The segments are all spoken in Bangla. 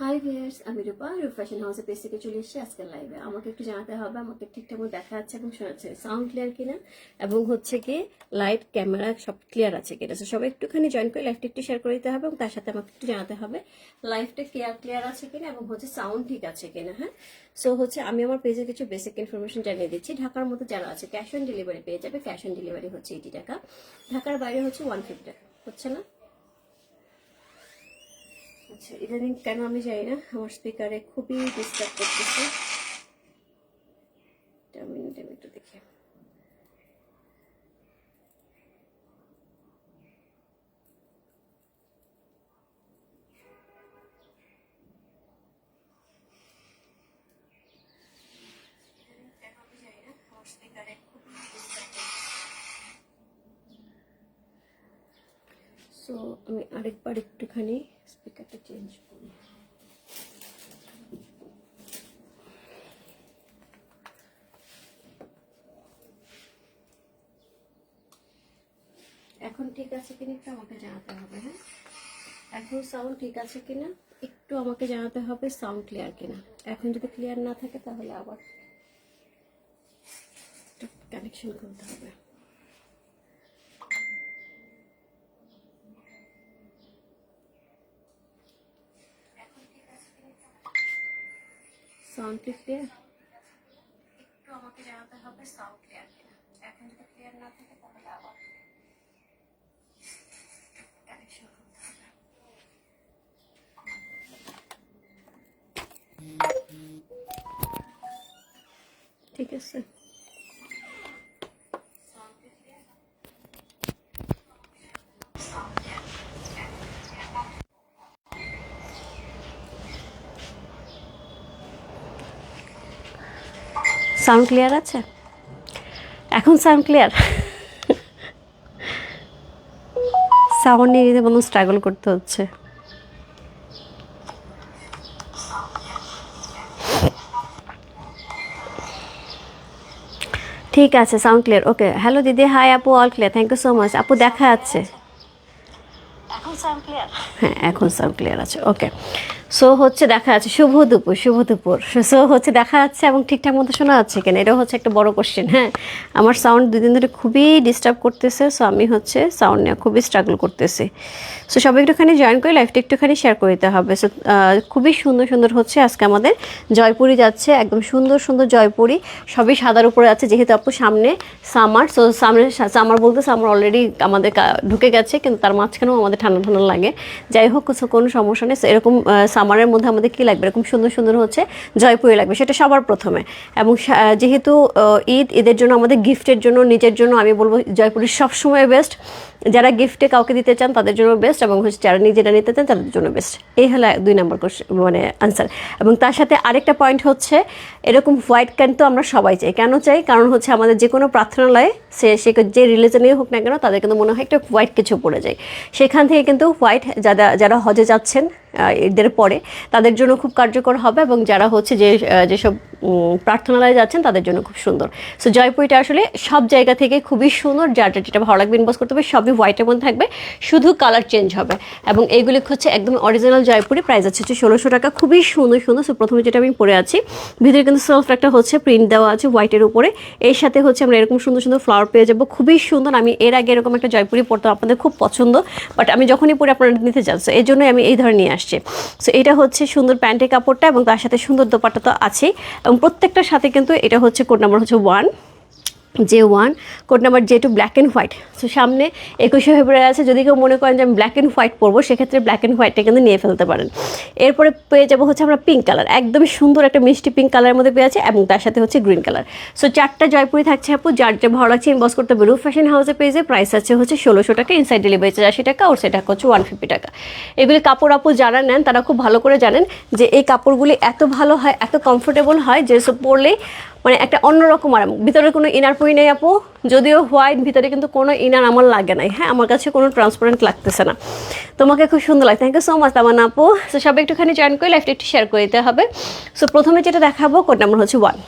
হাই ভিয়ার্স আমি রূপা, রূপ ফ্যাশন হাউসে পেজ থেকে চলে এসেছি আজকের লাইভে আমাকে একটু জানাতে হবে, আমাকে ঠিকঠাক মতো দেখা যাচ্ছে এবং শোনাচ্ছে সাউন্ড ক্লিয়ার কিনা? এবং হচ্ছে কি লাইট ক্যামেরা সব ক্লিয়ার আছে কিনা? সো সবাই একটুখানি জয়েন করে লাইভটা একটু শেয়ার করে দিতে হবে এবং তার সাথে আমাকে একটু জানাতে হবে লাইভটা ক্লিয়ার ক্লিয়ার আছে কিনা এবং হচ্ছে সাউন্ড ঠিক আছে কিনা হ্যাঁ? সো হচ্ছে আমি আমার পেজে কিছু বেসিক ইনফরমেশন জানিয়ে দিচ্ছি। ঢাকার মতো যারা আছে ক্যাশ অন ডেলিভারি পেয়ে যাবে। ক্যাশ অন ডেলিভারি হচ্ছে এইটি টাকা। ঢাকার বাইরে হচ্ছে ওয়ান ফিফটি টাকা, হচ্ছে না? আচ্ছা ইদানিং কেন আমি জানি না আমার স্পিকারে খুবই ডিস্টার্ব করতেছে একটা মিনিট আমি একটু দেখি সো আমি আরেকবার একটুখানি স্পিকারটা চেঞ্জ করি। এখন ঠিক আছে কিনা একটু আমাকে জানাতে হবে হ্যাঁ? এখন সাউন্ড ঠিক আছে কিনা? একটু আমাকে জানাতে হবে সাউন্ড ক্লিয়ার কিনা। এখন যদি ক্লিয়ার না থাকে তাহলে আবার কানেকশন করতে হবে। সাউন্ড কি ক্লিয়ার একটু আমাকে জানাতে হবে সাউন্ড ক্লিয়ার কিনা। এখন যদি ক্লিয়ার না থাকে তাহলে আবার কানেকশন করতে হবে। ঠিক আছে। সাউন্ড ক্লিয়ার আছে? এখন সাউন্ড ক্লিয়ার? সাউন্ড নিয়ে নিতে কোনো স্ট্রাগল করতে হচ্ছে। ঠিক আছে সাউন্ড ক্লিয়ার ওকে। হ্যালো দিদি হাই আপু all clear thank you so much আপু দেখা যাচ্ছে এখন সাউন্ড ক্লিয়ার? হ্যাঁ এখন সাউন্ড ক্লিয়ার আছে ওকে। সো হচ্ছে দেখা যাচ্ছে, শুভ দুপুর শুভ দুপুর। সো হচ্ছে দেখা যাচ্ছে এবং ঠিকঠাক মতো শোনা যাচ্ছে কেন এটা হচ্ছে একটা বড় কোশ্চেন হ্যাঁ? আমার সাউন্ড দুদিন ধরে খুবই ডিস্টার্ব করতেছে সো আমি হচ্ছে সাউন্ড নিয়ে খুবই স্ট্রাগল করতেছি। সো সবাই একটুখানি জয়েন করে লাইফটা একটুখানি শেয়ার করে দিতে হবে। সো খুবই সুন্দর সুন্দর হচ্ছে আজকে আমাদের জয়পুরি যাচ্ছে, একদম সুন্দর সুন্দর জয়পুরি সবই সাদার উপরে আছে, যেহেতু আপু সামনে সামার সো সামনে সামার বলতে সামার অলরেডি আমাদের ঢুকে গেছে, কিন্তু তার মাঝখানেও আমাদের ঠান্ডা ঠান্ডা লাগে। যাই হোক কোনো সমস্যা নেই এরকম সামারের মধ্যে আমাদের কী লাগবে? এরকম সুন্দর সুন্দর হচ্ছে জয়পুরি লাগবে। সেটা সবার প্রথমে। এবং যেহেতু ঈদ ঈদের জন্য আমাদের গিফটের জন্য, নিজের জন্য আমি বলব জয়পুরি সবসময় বেস্ট যারা গিফটে কাউকে দিতে চান, তাদের জন্য বেস্ট এবং হচ্ছে যারা নিজেরা নিতে চান, তাদের জন্য বেস্ট এই হলো দুই নম্বর মানে আনসার এবং তার সাথে আরেকটা পয়েন্ট হচ্ছে, এরকম হোয়াইট ক্যান তো আমরা সবাই চাই। কেন চাই? কারণ হচ্ছে আমাদের যে কোনো প্রার্থনালয়ে, সে সে যে রিলিজনেই হোক না কেন, তাদের কিন্তু মনে হয় একটা হোয়াইট কিছু পড়ে যায়। সেখান থেকে কিন্তু হোয়াইট যারা যারা হজে যাচ্ছেন ঈদের পরে তাদের জন্য খুব কার্যকর হবে এবং যারা হচ্ছে যে যেসব প্রার্থনালয়ে যাচ্ছেন, তাদের জন্য খুব সুন্দর। সো জয়পুরিটা আসলে সব জায়গা থেকে খুবই সুন্দর, যার যার যেটা ভালো লাগবে ইনবক্স করতে হবে, সবই হোয়াইটের মধ্যে থাকবে, শুধু কালার চেঞ্জ হবে। এবং এইগুলি হচ্ছে একদম অরিজিনাল জয়পুরি প্রাইস আছে হচ্ছে ষোলোশো টাকা, খুবই সুন্দর সুন্দর। সো প্রথমে যেটা আমি পরে আছি, ভিতরে কিন্তু সেলফ একটা হচ্ছে প্রিন্ট দেওয়া আছে হোয়াইটের উপরে। এর সাথে হচ্ছে আমরা এরকম সুন্দর সুন্দর ফ্লাওয়ার পেয়ে যাব, খুবই সুন্দর। আমি এর আগে এরকম একটা জয়পুরি পরতাম, আপনাদের খুব পছন্দ বাট আমি যখনই পরে, আপনারা নিতে চান। সো এই জন্যই আমি এই ধরনের নিয়ে আসছি। সো এটা হচ্ছে সুন্দর প্যান্টের কাপড়টা এবং তার সাথে সুন্দর দোপাট্টা তো আছেই। এবং প্রত্যেকটার সাথে কিন্তু এটা হচ্ছে কোড নাম্বার হচ্ছে one J one, code number J two black and white so সামনে একুশে ফেব্রুয়ারি আছে, যদি কেউ মনে করেন যে আমি ব্ল্যাক অ্যান্ড হোয়াইট পরবো, সেক্ষেত্রে ব্ল্যাক অ্যান্ড হোয়াইটটা কিন্তু নিয়ে ফেলতে পারেন। এরপরে পেয়ে যাব হচ্ছে আমরা পিঙ্ক কালার একদমই সুন্দর একটা মিষ্টি পিঙ্ক কালারের মধ্যে পেয়ে আছে এবং তার সাথে হচ্ছে গ্রিন কালার সো চারটা জয়পুরি থাকছে আপু, যার যা ভালো লাগছে ইনবক্স করতে হবে। রুফ ফ্যাশন হাউসে পেয়েছে প্রাইস আছে হচ্ছে ষোলোশো টাকা ইনসাইড ডেলিভারি চার্জ আশি টাকা ওর সেটা হচ্ছে ওয়ান ফিফটি টাকা। এগুলি কাপড় আপু যারা নেন, তারা খুব ভালো করে জানেন যে এই কাপড়গুলি এত ভালো হয়, এত কমফোর্টেবল হয় যে পরলেই মানে একটা অন্যরকম আরাম ভিতরে কোনো ইনার পরি নেই আপু। যদিও হোয়াইট ভিতরে কিন্তু কোনো ইনার আমার লাগে নাই। হ্যাঁ আমার কাছে কোনো ট্রান্সপারেন্ট লাগতেছে না। তোমাকে খুব সুন্দর লাগে। থ্যাংক ইউ সো মাচ তামান আপু। সো সবাই একটুখানি জয়েন করে লাইফটা একটু শেয়ার করে দিতে হবে। সো প্রথমে যেটা দেখাবো কোড নাম্বার হচ্ছে ওয়ান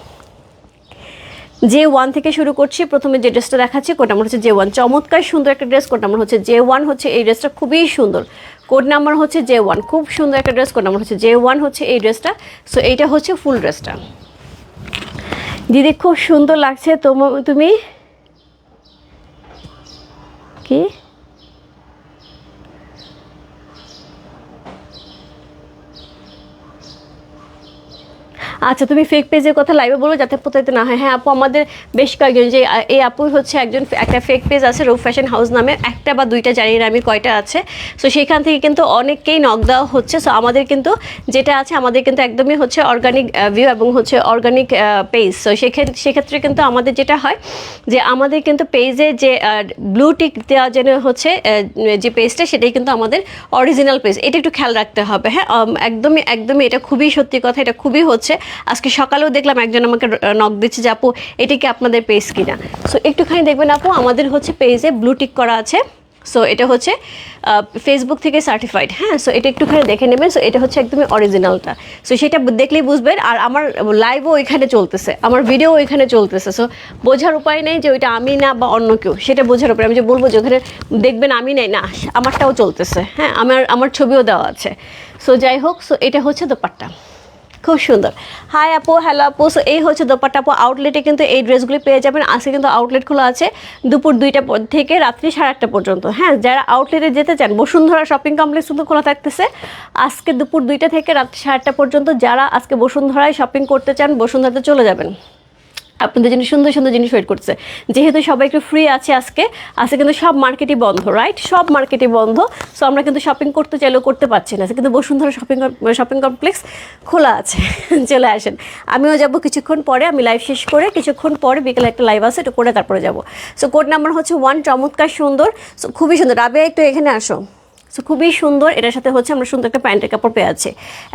জে ওয়ান থেকে শুরু করছি। প্রথমে যে ড্রেসটা দেখাচ্ছি কোড নাম্বার হচ্ছে জে ওয়ান চমৎকার সুন্দর একটা ড্রেস কোড নাম্বার হচ্ছে জে ওয়ান হচ্ছে এই ড্রেসটা খুবই সুন্দর। কোড নাম্বার হচ্ছে জে ওয়ান খুব সুন্দর একটা ড্রেস কোড নাম্বার হচ্ছে জে ওয়ান হচ্ছে এই ড্রেসটা সো এইটা হচ্ছে ফুল ড্রেসটা দিদি খুব সুন্দর লাগছে। তোমা কি? আচ্ছা তুমি ফেক পেজের কথা লাইভে বলো যাতে প্রতারিত না হয়। হ্যাঁ আপু, আমাদের বেশ কয়েকজন যে এই আপু হচ্ছে একজন একটা ফেক পেজ আছে রূপ ফ্যাশন হাউস নামে। একটা বা দুইটা জানি না আমি কয়টা আছে। সো সেখান থেকে কিন্তু অনেককেই নক দেওয়া হচ্ছে। সো আমাদের কিন্তু যেটা আছে, আমাদের কিন্তু একদমই হচ্ছে অর্গানিক ভিউ এবং হচ্ছে অর্গানিক পেজ সো সেক্ষেত্রে সেক্ষেত্রে কিন্তু আমাদের যেটা হয় যে, আমাদের কিন্তু পেজে যে ব্লু টিক দেওয়া যেন হচ্ছে যে পেজটা সেটাই কিন্তু আমাদের অরিজিনাল পেজ এটা একটু খেয়াল রাখতে হবে। হ্যাঁ একদমই একদমই এটা খুবই সত্যি কথা, এটা খুবই হচ্ছে আজকে সকালেও দেখলাম একজন আমাকে নক দিচ্ছে যে, আপু, এটা কি আপনাদের পেজ কিনা? সো একটুখানি দেখবেন আপু, আমাদের হচ্ছে পেজে ব্লু টিক করা আছে। সো এটা হচ্ছে ফেসবুক থেকে সার্টিফাইড হ্যাঁ? সো এটা একটুখানি দেখে নেবেন। সো এটা হচ্ছে একদমই অরিজিনালটা সো সেটা দেখলেই বুঝবেন। আর আমার লাইভও ওইখানে চলতেছে। আমার ভিডিও ওইখানে চলতেছে। সো বোঝার উপায় নেই যে, ওইটা আমি না বা অন্য কেউ। সেটা বোঝার উপায় আমি যে বলব যে, ওখানে দেখবেন আমি নেই। না, আমারটাও চলতেছে হ্যাঁ? আমার আমার ছবিও দেওয়া আছে। সো যাই হোক সো এটা হচ্ছে দোপাট্টা। খুব সুন্দর। হাই আপু হ্যালো আপু সো এই হচ্ছে দোপাট্টা আপু। আউটলেটে কিন্তু এই ড্রেসগুলি পেয়ে যাবেন। আজকে কিন্তু আউটলেট খোলা আছে দুপুর দুইটা থেকে রাত্রি সাড়ে আটটা পর্যন্ত। হ্যাঁ যারা আউটলেটে যেতে চান, বসুন্ধরা শপিং কমপ্লেক্স কিন্তু খোলা থাকতেছে। আজকে দুপুর দুইটা থেকে রাত্রি সাড়ে আটটা পর্যন্ত যারা আজকে বসুন্ধরায় শপিং করতে চান, বসুন্ধরাতে চলে যাবেন। আপনাদের জন্য সুন্দর সুন্দর জিনিস ওয়েট করছে। যেহেতু সবাই একটু ফ্রি আছে আজকে আজকে কিন্তু সব মার্কেটই বন্ধ রাইট সব মার্কেটই বন্ধ সো আমরা কিন্তু শপিং করতে চাইলেও করতে পারছি না। কিন্তু বসুন্ধরা শপিং শপিং কমপ্লেক্স খোলা আছে, চলে আসেন। আমিও যাব কিছুক্ষণ পরে, আমি লাইভ শেষ করে কিছুক্ষণ পরে বিকেলে একটা লাইভ আছে, একটু করে তারপরে যাব। সো কোড নাম্বার হচ্ছে ওয়ান চমৎকার সুন্দর সো খুবই সুন্দর। রাবিয়া, একটু এখানে আসো। সো খুবই সুন্দর। এটার সাথে হচ্ছে আমরা সুন্দর একটা প্যান্টের কাপড় পেয়ে আছে।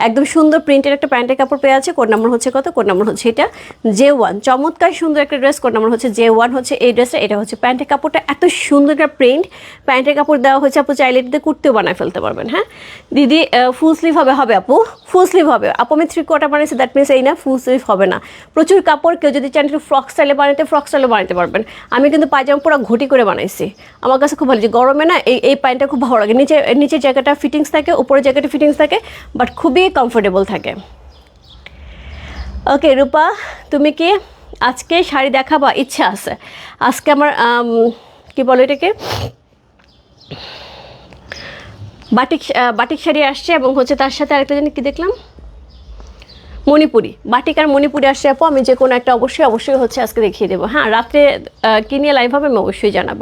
একদম সুন্দর প্রিন্টের একটা প্যান্টের কাপড় পেয়ে আছে। কোড নাম্বার হচ্ছে কত? কোড নাম্বার হচ্ছে এটা জে ওয়ান চমৎকার সুন্দর একটা ড্রেস। কোড নাম্বার হচ্ছে জে ওয়ান হচ্ছে এই ড্রেসটা। এটা হচ্ছে প্যান্টের কাপড়টা। এত সুন্দর একটা প্রিন্ট। প্যান্টের কাপড় দেওয়া হচ্ছে আপু, চাইলে এটাতে কুর্তিও বানায় ফেলতে পারবেন হ্যাঁ? দিদি ফুল স্লিভ হবে হবে আপু? ফুল স্লিভ হবে। আপু, আমি থ্রি কোয়ার্টার বানিয়েছি দ্যাট মিনস এই না ফুল স্লিভ হবে না। প্রচুর কাপড়, কেউ যদি চান একটু ফ্রক স্টাইলে বানাতে ফ্রক স্টাইলে বানাতে পারবেন। আমি কিন্তু পায়জামা পুরো ঘটি করে বানাইছি। আমার কাছে খুব ভালো লাগে গরমে না, এই এই প্যান্টটা খুব ভালো লাগে। নিচে নিচের জায়গাটা ফিটিংস থাকে, উপরের জায়গাটা ফিটিংস থাকে বাট খুবই কমফোর্টেবল থাকে। ওকে রূপা, তুমি কি আজকে শাড়ি দেখাবা ইচ্ছা আছে? আজকে আমার কি বলো এটাকে? বাটিক বাটিক শাড়ি আসছে এবং হচ্ছে তার সাথে আরেকটা জানি কি দেখলাম? মণিপুরি বাটিকার মণিপুরি আসছে আপু আমি যে কোনো একটা অবশ্যই অবশ্যই হচ্ছে আজকে দেখিয়ে দেবো। হ্যাঁ রাত্রে আহ, কি নিয়ে লাইভ হবে আমি অবশ্যই জানাব।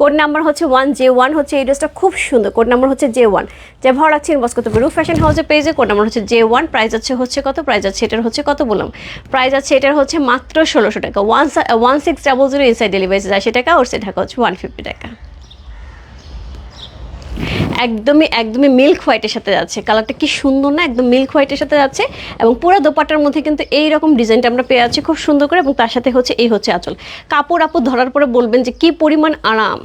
কোড নাম্বার হচ্ছে ওয়ান জে ওয়ান হচ্ছে এই ড্রেসটা খুব সুন্দর। কোড নাম্বার হচ্ছে জে ওয়ান যে ভাড়া রাখছি ইনবক্স করতে ফ্যাশন হাউসের পেজে কোড নাম্বার হচ্ছে জে ওয়ান প্রাইস আছে হচ্ছে কত প্রাইস আছে এটার হচ্ছে কত বললাম। প্রাইস আছে এটার হচ্ছে মাত্র ষোলোশো টাকা। One one six double zero inside delivery আশি টাকা ওর সে টাকা হচ্ছে ওয়ান ফিফটি টাকা। একদমই একদমই মিল্ক হোয়াইটের সাথে যাচ্ছে। কালারটা কি সুন্দর না? একদম মিল্ক হোয়াইটের সাথে যাচ্ছে এবং পুরো দোপাটার মধ্যে কিন্তু এই রকম ডিজাইনটা আমরা পেয়ে আছি খুব সুন্দর করে এবং তার সাথে হচ্ছে, এই হচ্ছে আঁচল। কাপড় আপু ধরার পরে বলবেন যে কি পরিমাণ আরাম।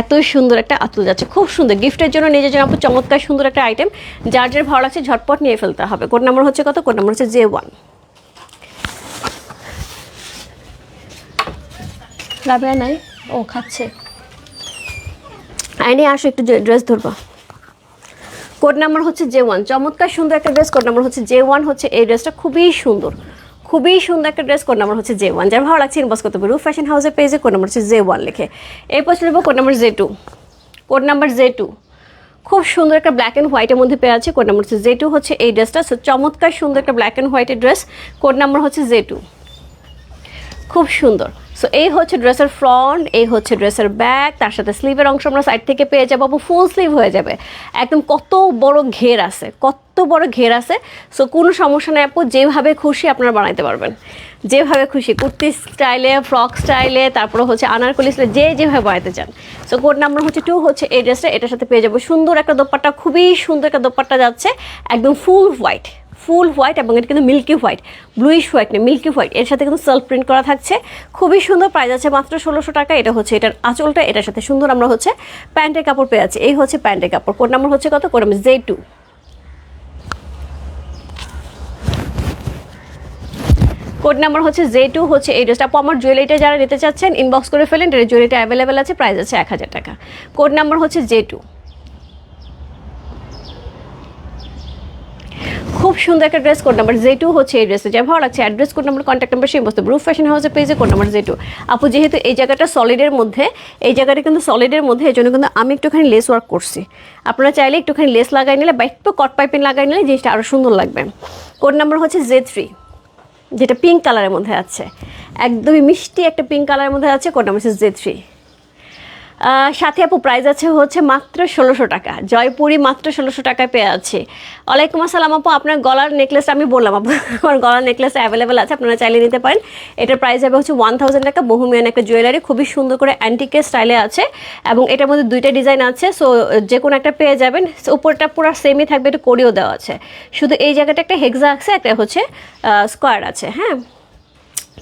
এত সুন্দর একটা আঁচল যাচ্ছে, খুব সুন্দর। গিফটের জন্য নিজের জন্য আপু চমৎকার সুন্দর একটা আইটেম যার যার ভালো লাগছে ঝটপট নিয়ে ফেলতে হবে। কোড নাম্বার হচ্ছে কত? কোড নাম্বার হচ্ছে জে ওয়ান রাবেয়া নাই? ও খাচ্ছে। আইনি আসো, একটু ড্রেস ধরবা। কোড নাম্বার হচ্ছে জে ওয়ান। চমৎকার সুন্দর একটা ড্রেস, কোড নাম্বার হচ্ছে জে ওয়ান হচ্ছে এই ড্রেসটা খুবই সুন্দর। খুবই সুন্দর একটা ড্রেস, কোড নাম্বার হচ্ছে জে ওয়ান। যার ভালো লাগছে ইনবক্স করতে পারব ফ্যাশন হাউসের পেজে কোড নাম্বার হচ্ছে জে ওয়ান লিখে। এরপর চলে code number J two. Code number J two. খুব সুন্দর একটা ব্ল্যাক অ্যান্ড হোয়াইটের মধ্যে পেয়ে আছে, কোড নাম্বার হচ্ছে জে টু হচ্ছে এই ড্রেসটা। সো চমৎকার সুন্দর একটা ব্ল্যাক অ্যান্ড হোয়াইটের ড্রেস কোড নাম্বার হচ্ছে জে টু। খুব সুন্দর। সো এই হচ্ছে ড্রেসের ফ্রন্ট এই হচ্ছে ড্রেসের ব্যাক তার সাথে স্লিভের অংশ আমরা সাইড থেকে পেয়ে যাব আপু ফুল স্লিভ হয়ে যাবে। একদম কত বড় ঘের আছে, কত বড় ঘের আছে। সো কোনো সমস্যা নেই আপু, যেভাবে খুশি আপনারা বানাইতে পারবেন। যেভাবে খুশি, কুর্তি স্টাইলে ফ্রক স্টাইলে তারপরে হচ্ছে আনারকলি স্টাইলে যে যেভাবে বানাইতে চান। সো কোড নাম্বার হচ্ছে টু হচ্ছে এই ড্রেসটা এটার সাথে পেয়ে যাব। সুন্দর একটা দোপাট্টা, খুবই সুন্দর একটা দোপাট্টা যাচ্ছে, একদম ফুল হোয়াইট ফুল হোয়াইট এবং এটা কিন্তু মিল্কি হোয়াইট, ব্লুইশ হোয়াইট না, মিল্কি হোয়াইট। এর সাথে কিন্তু সেলফ প্রিন্ট করা থাকছে। খুবই সুন্দর প্রাইস আছে মাত্র ষোলোশো টাকা। এটা হচ্ছে এটার আঁচলটা, এটার সাথে সুন্দর আমরা হচ্ছে প্যান্টের কাপড় পেয়ে আছি এই হচ্ছে প্যান্টের কাপড়। কোড নাম্বার হচ্ছে কত? Code J two. Code number হচ্ছে জে টু হচ্ছে এই ড্রেসটা। আমার জুয়েলারিটা যারা নিতে চাচ্ছেন ইনবক্স করে ফেলেন জুয়েলারিটা অ্যাভেলেবেল আছে প্রাইস আছে এক হাজার টাকা। কোড নাম্বার হচ্ছে জে টু। খুব সুন্দর একটা dress code number J two হচ্ছে এই ড্রেসে যা ভালো লাগছে address code number contact number সেই বস্তু ব্রুফ ফ্যাশন হাউসের পেজে কোড নাম্বার জে টু আপু, যেহেতু এই জায়গাটা সলিডের মধ্যে, এই জায়গাটা কিন্তু সলিডের মধ্যে এই জন্য কিন্তু আমি একটুখানি লেস ওয়ার্ক করছি। আপনারা চাইলে একটুখানি লেস লাগাই নিলে বা একটু কট পাইপিং লাগাই নিলে জিনিসটা আরও সুন্দর লাগবে। কোড নাম্বার হচ্ছে জে থ্রি যেটা পিঙ্ক কালারের মধ্যে আছে। একদমই মিষ্টি একটা পিঙ্ক কালারের মধ্যে আছে কোড নাম্বার হচ্ছে জে থ্রি সাথে আপু প্রাইস আছে হচ্ছে মাত্র ষোলোশো টাকা। জয়পুরি মাত্র ষোলোশো টাকায় পেয়ে আছে। ওয়ালাইকুম আসসালাম আপু, আপনার গলার নেকলেসটা আমি বললাম আপু, আমার গলার নেকলেস অ্যাভেলেবেল আছে, আপনারা চাইলে নিতে পারেন। এটার প্রাইস যাবে হচ্ছে ওয়ান থাউজেন্ড টাকা বহুমিয়ান একটা জুয়েলারি খুবই সুন্দর করে অ্যান্টিকে স্টাইলে আছে এবং এটার মধ্যে দুইটা ডিজাইন আছে সো যে কোনো একটা পেয়ে যাবেন। উপরটা পুরো সেমই থাকবে একটু করিও দেওয়া আছে। শুধু এই জায়গাটা একটা হেক্সা আছে, একটা হচ্ছে স্কোয়ার আছে হ্যাঁ?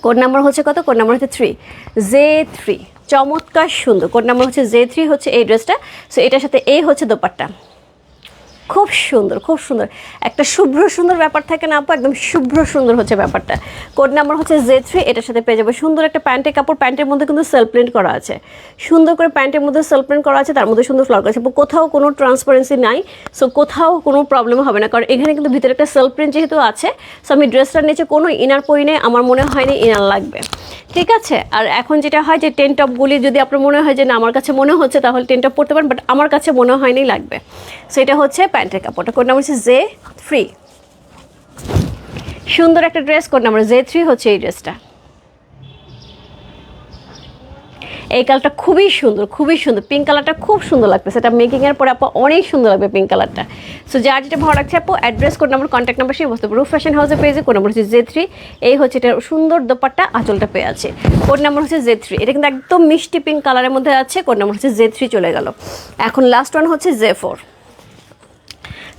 কোড নাম্বার হচ্ছে কত? কোড নাম্বার হচ্ছে থ্রি জে থ্রি চমৎকার সুন্দর। কোড নাম্বার হচ্ছে জে থ্রি, হচ্ছে এই ড্রেসটা। সো এটার সাথে এই হচ্ছে দোপাট্টা। খুব সুন্দর খুব সুন্দর। একটা শুভ্র সুন্দর ব্যাপার থাকে না আপু, একদম শুভ্র সুন্দর হচ্ছে ব্যাপারটা। কোড নাম্বার হচ্ছে জে থ্রি, এটার সাথে পেয়ে যাবে সুন্দর একটা প্যান্টের কাপড়। প্যান্টের মধ্যে কিন্তু সেলফ প্রিন্ট করা আছে। সুন্দর করে প্যান্টের মধ্যে সেলফ প্রিন্ট করা আছে, তার মধ্যে সুন্দর ফ্লাওয়ার করা আছে। কোথাও কোনো ট্রান্সপারেন্সি নাই। সো কোথাও কোনো প্রবলেম হবে না। কারণ এখানে কিন্তু ভিতরে একটা সেলফ প্রিন্ট যেহেতু আছে সো আমি ড্রেসটার নিচে কোনো ইনার পরি নেই। আমার মনে হয়নি ইনার লাগবে। ঠিক আছে? আর এখন যেটা হয় যে টেন টপগুলি যদি আপনার মনে হয় যে না, আমার কাছে মনে হচ্ছে, তাহলে টেন টপ পরতে পারেন, বাট আমার কাছে মনে হয়নি, লাগবে। সো এটা হচ্ছে প্যান্টের কাপড়টা কোন নাম হচ্ছে জে থ্রি। সুন্দর একটা ড্রেস কোন নাম্বার, জে থ্রি হচ্ছে এই ড্রেসটা। এই কালারটা খুবই সুন্দর খুবই সুন্দর। পিঙ্ক কালারটা খুব সুন্দর লাগতেছে এটা মেকিংয়ের পরে আপু অনেক সুন্দর লাগবে পিঙ্ক কালারটা। সো যার যেটা ভালো লাগছে আপু address code number contact number সেই বস্তু রুফ ফ্যাশন হাউসের পেজে কোড নাম্বার হচ্ছে জে থ্রি এই হচ্ছে এটা সুন্দর দোপাট্টা আঁচলটা পেয়ে আছে। কোড নাম্বার হচ্ছে জে থ্রি এটা কিন্তু একদম মিষ্টি পিঙ্ক কালারের মধ্যে আছে। কোড নাম্বার হচ্ছে জে থ্রি চলে গেল। এখন লাস্ট ওয়ান হচ্ছে জে ফোর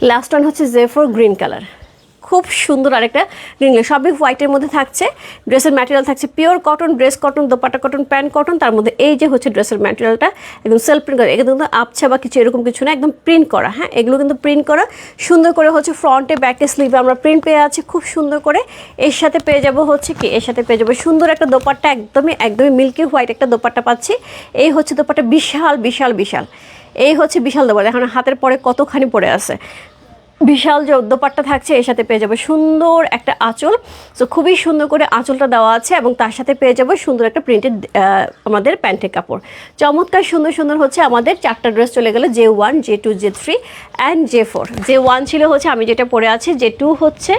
লাস্ট ওয়ান হচ্ছে জে ফোর গ্রিন কালার খুব সুন্দর আরেকটা কালার সবই হোয়াইটের মধ্যে থাকছে। ড্রেসের ম্যাটেরিয়াল থাকছে pure cotton dress cotton dupatta cotton pant cotton তার মধ্যে এই যে হচ্ছে ড্রেসের ম্যাটেরিয়ালটা একদম সেলফ প্রিন্ট করা এগুলো কিন্তু আবছা বা কিছু এরকম কিছু না, একদম প্রিন্ট করা। হ্যাঁ এগুলো কিন্তু প্রিন্ট করা। সুন্দর করে হচ্ছে ফ্রন্টে ব্যাকে স্লিভে আমরা প্রিন্ট পেয়ে আছি খুব সুন্দর করে। এর সাথে পেয়ে যাব হচ্ছে কি? এর সাথে পেয়ে যাব সুন্দর একটা দোপাট্টা, একদমই একদমই মিল্কি হোয়াইট একটা দোপাট্টা পাচ্ছি। এই হচ্ছে দোপাট্টা বিশাল বিশাল বিশাল। এই হচ্ছে বিশাল দোপাট্টা। এখন হাতের পরে কতখানি পড়ে আছে? বিশাল যে দোপাট্টা থাকছে, এর সাথে পেয়ে যাবে সুন্দর একটা আঁচল। সো খুবই সুন্দর করে আঁচলটা দেওয়া আছে এবং তার সাথে পেয়ে যাব সুন্দর একটা প্রিন্টেড আমাদের প্যান্টের কাপড়। চমৎকার সুন্দর সুন্দর হচ্ছে আমাদের চারটা ড্রেস চলে গেলো J one J two J three and J four J one ছিল হচ্ছে, আমি যেটা পরে আছি জে টু হচ্ছে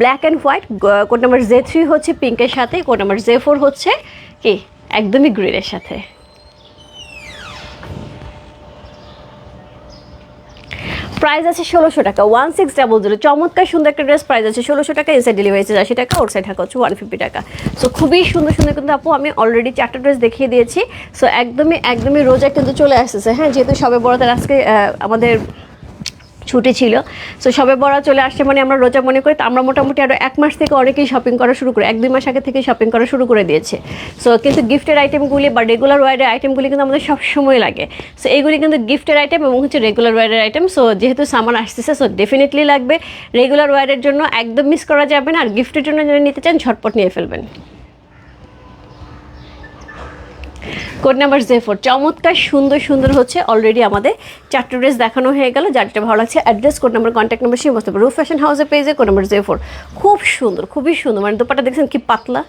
black and white code number J three হচ্ছে পিঙ্কের সাথে কোড নাম্বার জে ফোর হচ্ছে কি? একদমই গ্রিনের সাথে। প্রাইস আছে ষোলোশো টাকা। ওয়ান সিক্স ডাবল জিরো চমৎকার সুন্দর একটা ড্রেস প্রাইস আছে ষোলোশো টাকা। এসে ডেলিভারি চার্জ আশি টাকা ওর সাইড টাকা হচ্ছে ওয়ান ফিফটি টাকা। সো খুবই সুন্দর সুন্দর কিন্তু আপু, আমি অলরেডি চারটা ড্রেস দেখিয়ে দিয়েছি। সো একদমই একদমই রোজা কিন্তু চলে আসতেছে। হ্যাঁ যেহেতু সবে বড়দের আজকে আমাদের ছুটি ছিল। সো সবে বড়া চলে আসছে মানে আমরা রোজা মনে করি, তো আমরা মোটামুটি আরও এক মাস থেকে অনেকেই শপিং করা শুরু করে, এক দুই মাস আগে থেকে শপিং করা শুরু করে দিয়েছে। সো কিন্তু গিফটের আইটেমগুলি বা রেগুলার ওয়ারের আইটেমগুলি কিন্তু আমাদের সব সময় লাগে। সো এইগুলি কিন্তু গিফটের আইটেম এবং হচ্ছে রেগুলার ওয়ারের আইটেম সো যেহেতু সামান আসতেছে সো ডেফিনেটলি লাগবে। রেগুলার ওয়ারের জন্য একদম মিস করা যাবে না, আর গিফটের জন্য যারা নিতে চান, ঝটপট নিয়ে ফেলবেন। কোড নাম্বার জে ফোর চমৎকার, সুন্দর সুন্দর হচ্ছে অলরেডি আমাদের চারটে ড্রেস দেখানো হয়ে গেল, যার যেটা ভালো লাগছে address code number contact number সেই বসতে রুফ ফ্যাশন হাউসের পেজে কোড নাম্বার জে ফোর খুব সুন্দর, খুবই সুন্দর। মানে দোপাটা দেখছেন কি পাতলা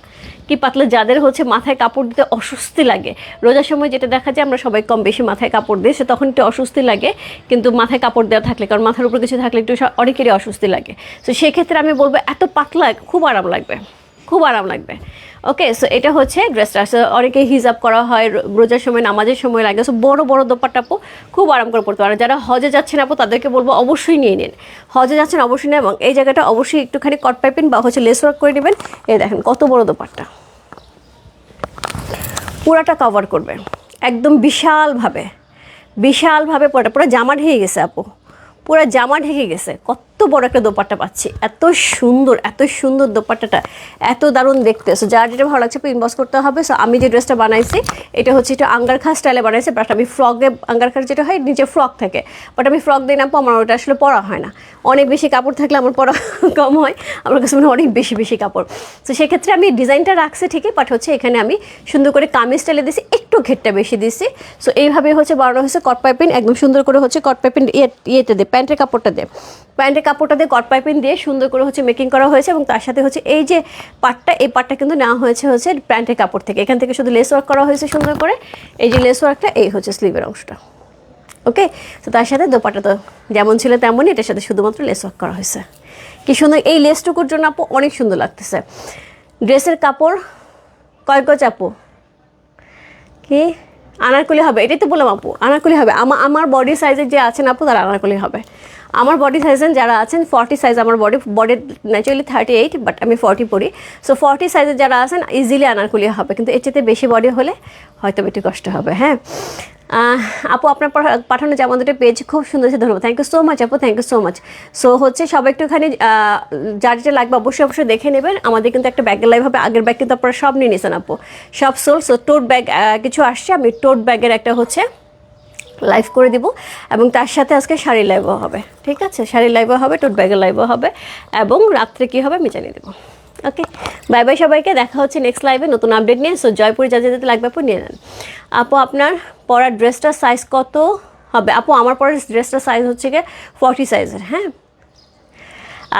কি পাতলা, যাদের হচ্ছে মাথায় কাপড় দিতে অস্বস্তি লাগে। রোজার সময় যেটা দেখা যায়, আমরা সবাই কম বেশি মাথায় কাপড় দিই, সে তখন একটু অস্বস্তি লাগে, কিন্তু মাথায় কাপড় দেওয়া থাকলে, কারণ মাথার উপর কিছু থাকলে একটু অনেকেরই অস্বস্তি লাগে। তো সেক্ষেত্রে আমি বলব, এত পাতলা, খুব আরাম লাগবে। খুব আরাম লাগবে। ওকে সো এটা হচ্ছে ড্রেসটা অনেকে হিজাব করা হয় রোজার সময়, নামাজের সময় লাগে। সো বড় বড় দোপাট্টা আপু খুব আরাম করে পড়তে পারে যারা হজে যাচ্ছেন আপু, তাদেরকে বলব অবশ্যই নিয়ে নিন। হজে যাচ্ছেন অবশ্যই নিন এবং এই জায়গাটা অবশ্যই একটুখানি কট পাইপিন বা হচ্ছে লেস ওয়ার্ক করে নেবেন। এই দেখেন কত বড় দোপাট্টা। পুরাটা কভার করবে। একদম বিশালভাবে। বিশালভাবে পুরোটা। পুরো জামা ঢেকে গেছে আপু। পুরো জামা ঢেকে গেছে। কত বড় একটা দোপাট্টা পাচ্ছি। এত সুন্দর এত সুন্দর দোপাট্টাটা। এত দারুণ দেখতে। সো যার যেটা ভালো লাগছে ইনবক্স করতে হবে। সো আমি যে ড্রেসটা বানাইছি, এটা হচ্ছে একটু আঙ্গারখা স্টাইলে বানাইছি বাট আমি ফ্রকে আঙ্গারখার যেটা হয়, নিচে ফ্রক থাকে। বাট আমি ফ্রক দিই না, আমার ওটা আসলে পরা হয় না। অনেক বেশি কাপড় থাকলে আমার পরা কম হয়। আমার কাছে মানে অনেক বেশি বেশি কাপড়। তো সেক্ষেত্রে আমি ডিজাইনটা রাখছি ঠিকই বাট হচ্ছে এখানে আমি সুন্দর করে কামিজ স্টাইলে দিয়েছি একটু ঘেরটা বেশি দিছি। সো এইভাবে হচ্ছে বানানো হয়েছে কট পাইপিং একদম সুন্দর করে হচ্ছে কট পাইপিং ইয়ে ইয়েতে দিয়ে প্যান্টের কাপড়টা দিয়ে প্যান্টের কাপড়টা দিয়ে কট পাইপিং দিয়ে সুন্দর করে হচ্ছে মেকিং করা হয়েছে এবং তার সাথে হচ্ছে এই যে পাটটা, এই পাটটা কিন্তু নেওয়া হয়েছে হচ্ছে প্যান্টের কাপড় থেকে। এখান থেকে শুধু লেস ওয়ার্ক করা হয়েছে সুন্দর করে। এই যে লেস ওয়ার্কটা এই হচ্ছে স্লিভের অংশটা। ওকে তো তার সাথে দোপাটা তো যেমন ছিল তেমনই এটার সাথে শুধুমাত্র লেস ওয়ার্ক করা হয়েছে। কি সুন্দর, এই লেসটুকুর জন্য আপু অনেক সুন্দর লাগতেছে। ড্রেসের কাপড়, কয় গজ আপু? কি? আনারকলি হবে, এটাই তো বললাম আপু, আনারকলি হবে। আমার আমার বডি সাইজের যে আছেন আপু, তারা আনারকলি হবে। আমার বডি সাইজের যারা আছেন ফর্টি সাইজ আমার body body naturally thirty eight but আমি ফর্টি পড়ি। সো ফর্টি সাইজের যারা আছেন ইজিলি আনারকলি হবে, কিন্তু এর চেয়ে বেশি বডি হলে হয়তো একটু কষ্ট হবে হ্যাঁ? আপু, আপনার পাঠা- পাঠানো যে আমাদের পেজ খুব সুন্দর হয়েছে, ধন্যবাদ। থ্যাংক ইউ সো মাচ আপু thank you so much so হচ্ছে সবাই একটুখানি যার যেটা লাগবে অবশ্যই অবশ্যই দেখে নেবেন। আমাদের কিন্তু একটা ব্যাগের লাইভ হবে, আগের ব্যাগ কিন্তু আপনারা সব নিয়ে নিয়েছেন আপু। সব সোল সো টোট ব্যাগ কিছু আসছে, আমি টোট ব্যাগের একটা হচ্ছে লাইভ করে দিব এবং তার সাথে আজকে শাড়ি লাইভও হবে। ঠিক আছে? শাড়ি লাইভও হবে টোট ব্যাগের লাইভও হবে এবং রাত্রে কী হবে আমি জানিয়ে দেবো। ওকে বাই বাই সবাইকে, দেখা হচ্ছে নেক্সট লাইভে নতুন আপডেট নিয়ে। সো জয়পুর যা যেতে লাগবে আপু, নিয়ে নেন। আপু, আপনার পরার ড্রেসটার সাইজ কত হবে? আপু, আমার পরার ড্রেসটার সাইজ হচ্ছে গিয়ে ফর্টি সাইজের হ্যাঁ?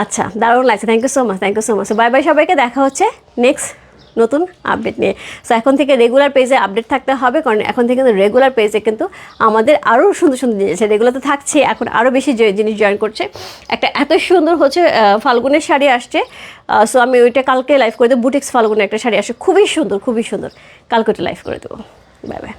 আচ্ছা দারুণ লাগছে। Thank you so much thank you so much bye bye সবাইকে, দেখা হচ্ছে নেক্সট নতুন আপডেট নিয়ে। সো এখন থেকে রেগুলার পেজে আপডেট থাকতে হবে, কারণ এখন থেকে কিন্তু রেগুলার পেজে কিন্তু আমাদের আরও সুন্দর সুন্দর জিনিস রেগুলার তো থাকছে, এখন আরও বেশি জিনিস জয়েন করছে। একটা এত সুন্দর হচ্ছে ফাল্গুনের শাড়ি আসছে। সো আমি ওইটা কালকে লাইভ করে দেবো। বুটিক্স ফাল্গুনের একটা শাড়ি আসছে। খুবই সুন্দর খুবই সুন্দর। কালকে ওটা লাইভ করে দেবো। Bye bye